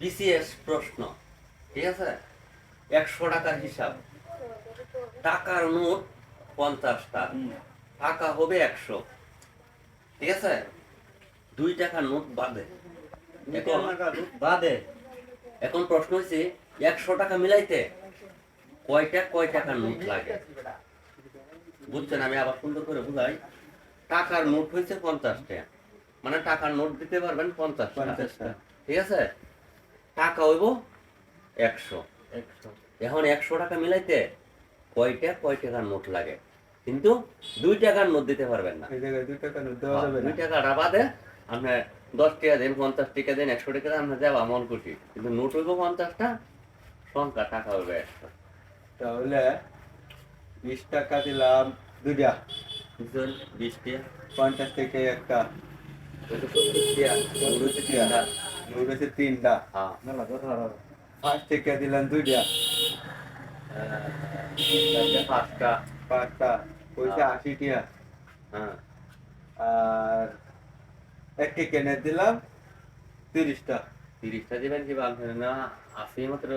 BCS প্রশ্ন ঠিক আছে? একশো টাকার হিসাব। টাকার নোট পঞ্চাশটা টাকা। হবে একশো। ঠিক আছে? দুই টাকার নোট বাদে। এখন বাদে। এখন প্রশ্ন হচ্ছে একশো টাকা মিলাইতে কয়টা কয় টাকার নোট লাগে? বুঝছেন আমি আবার সুন্দর করে বুঝাই। টাকার নোট হয়েছে পঞ্চাশটা। মানে টাকার নোট দিতে পারবেন পঞ্চাশটা। পঞ্চাশটা। ঠিক আছে? টাকা হইব? একশো। এখন একশো টাকা মিলাইতে কয়টা কয় টাকার নোট লাগে? কিন্তু দুই টাকার নোট দিতে পারবেন না। দুই টাকা টাকাটা বাদে আপনার দশ টাকা দেন পঞ্চাশ টাকা দেন একশো টাকা দেন আপনার যাবা মন খুশি। কিন্তু নোট হইব পঞ্চাশটা সংখ্যা টাকা হইবে একশো। তাহলে বিশ টাকা দিলাম দুইটা। বিশ টাকা পঞ্চাশ থেকে একটা। টাকা নোট হইছে তিনটা। হ্যাঁ। পাঁচ টাকা দিলাম দুইটা। পাঁচটা। পাঁচটা। পয়সা আশি টাকা হ্যাঁ। আর এক টাকা নে দিলাম তিরিশটা। তিরিশটা দিবেন কি না আশি মাত্র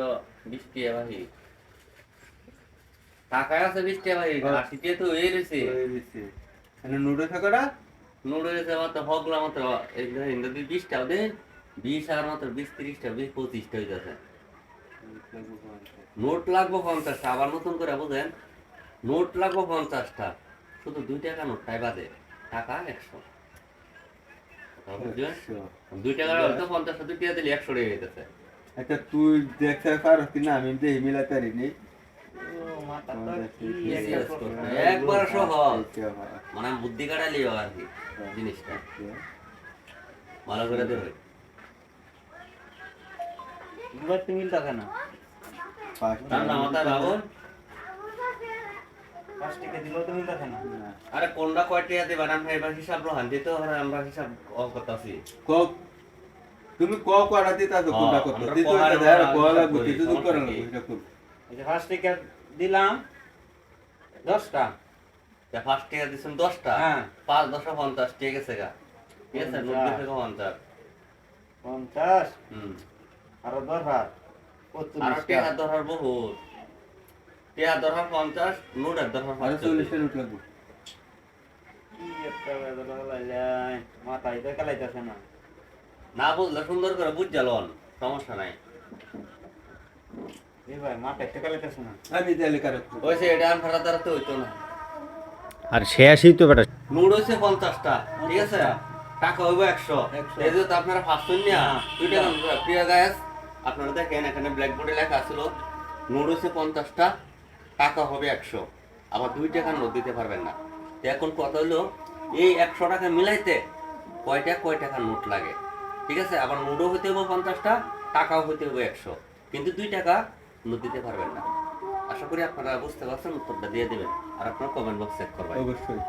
বিশ টাকা ভাই টাকায় আছে বিশ টাকা ভাই আশি টাকা তো এই রয়েছে হয়ে গেছে। এখানে নোটে থাকাটা নুডলস মাত্র এই যদি বিশটা দেন বিশ আর মাত্র বিশ ত্রিশটা বিশ পঁচিশটা যাচ্ছে নোট লাগবো পঞ্চাশটা আবার নতুন করে বুঝেন? নোট লাগবো পঞ্চাশটা। শুধু দুই টাকা নোট তাই বাদে টাকা একশো। একশো। দুই টাকার হয়তো পঞ্চাশটা দুই টাকা দিলে একশো টাকা হইতেছে আচ্ছা তুই দেখতে পারো কিনা? আমি দেখি মিলাতে পারিনি। একবার সহজ। মানে বুদ্ধি কাটালিও আর কি জিনিসটা। ভালো করে দেবে মিল থাকে না। ঠান্ডা মাথায় ভাবুন পাঁচ টাকা দিলেও তো থাকে না। আরে কোনটা কয় টাকা দেবেন এবার হিসাব রহান দিতে হবে আমরা হিসাব অফ করতেছি। কক তুমি ক দিতা তো কোনটা করতে দিতে তো করা। এটা এই যে দিলাম দশটা। ফার্স্ট টাকা দিচ্ছেন দশটা? হ্যাঁ। পাঁচ দশটা পঞ্চাশ ঠিক আছে গা। ঠিক আছে? পঞ্চাশ। নব্বই থেকে পঞ্চাশ। পঞ্চাশ? হুম। আরও দশ আর পঁয়ত্রিশটা টেহা ধরার বহুত। টেহা ধরার পঞ্চাশ নোটের ধরার আরও চল্লিশটা নোট লাগবে। কি একটা বেদনা লাইলাই, মাথায় তো না। না বুঝলে সুন্দর করে বুঝ লন সমস্যা নাই। না। আর তো না শেষই বেটা নোট হয়েছে পঞ্চাশটা ঠিক আছে? টাকা হইব একশো। একশো। এই যে তো আপনারা নিয়া হ্যাঁ। দুইটা প্রিয় আপনারা দেখেন, এখানে ব্ল্যাকবোর্ডে লেখা ছিল নোট পঞ্চাশটা টাকা হবে একশো। আবার দুই টাকা নোট দিতে পারবেন না। তো এখন কথা হলো, এই একশো টাকা মিলাইতে কয়টা, কয় টাকা নোট লাগে? ঠিক আছে? আবার নোটও হইতে হবে পঞ্চাশটা, টাকাও হইতে হবে একশো। কিন্তু দুই টাকা নোট দিতে পারবেন না। আশা করি আপনারা বুঝতে পারছেন, উত্তরটা দিয়ে দেবেন। আর আপনার কমেন্ট বক্স চেক করবেন। অবশ্যই।